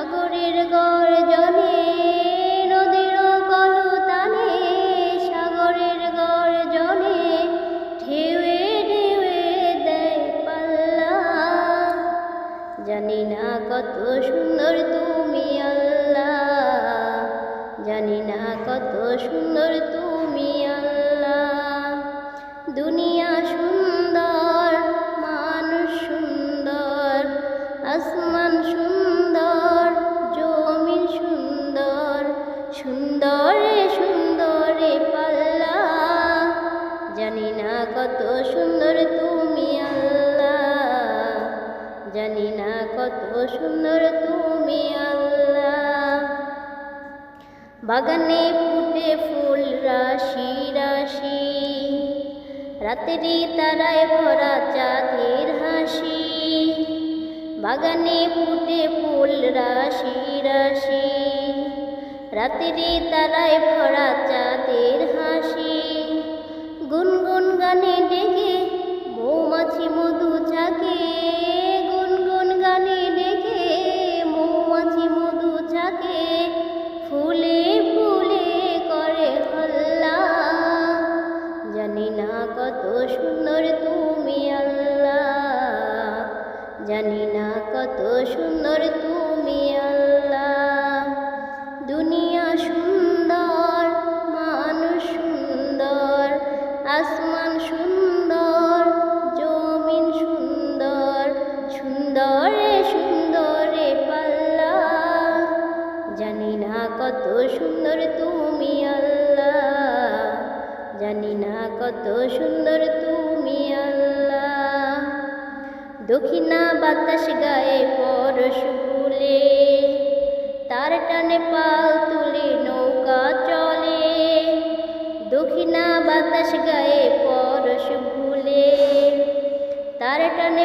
সাগরের গর্জনে সুন্দরে সুন্দরে পাল্লা। জানি না কত সুন্দর তুমি আল্লাহ জানি না কত সুন্দর তুমি আল্লাহ বাগানে ফুটে ফুল, রাশি রাশি। রাতেরই তারায় ভরা চাঁদের হাসি। বাগানে ফুটে ফুল, রাশি রাশি। রাতেরই তারায় ভরা চাঁদের হাসি। গুনগুন গানে ডেকে মৌমাছি মধু চাকে। গুনগুন গানে ডেকে মৌমাছি মধু চাকে। ফুলে ফুলে করে হল্লা জানি না কত সুন্দর তুমি আল্লাহ। জানি না কত সুন্দর তুমি আল্লাহ। দুনিয়া সুন্দর, মানুষ সুন্দর, আসমান সুন্দর, জমিন সুন্দর, সুন্দরে সুন্দরে পাল্লা। জানি না কত সুন্দর তুমি আল্লাহ, জানি না কত সুন্দর তুমি আল্লাহ। দক্ষিণা বাতাস গায়ে পরশ বাতাস গায়ে পরশ ভুলে তার টানে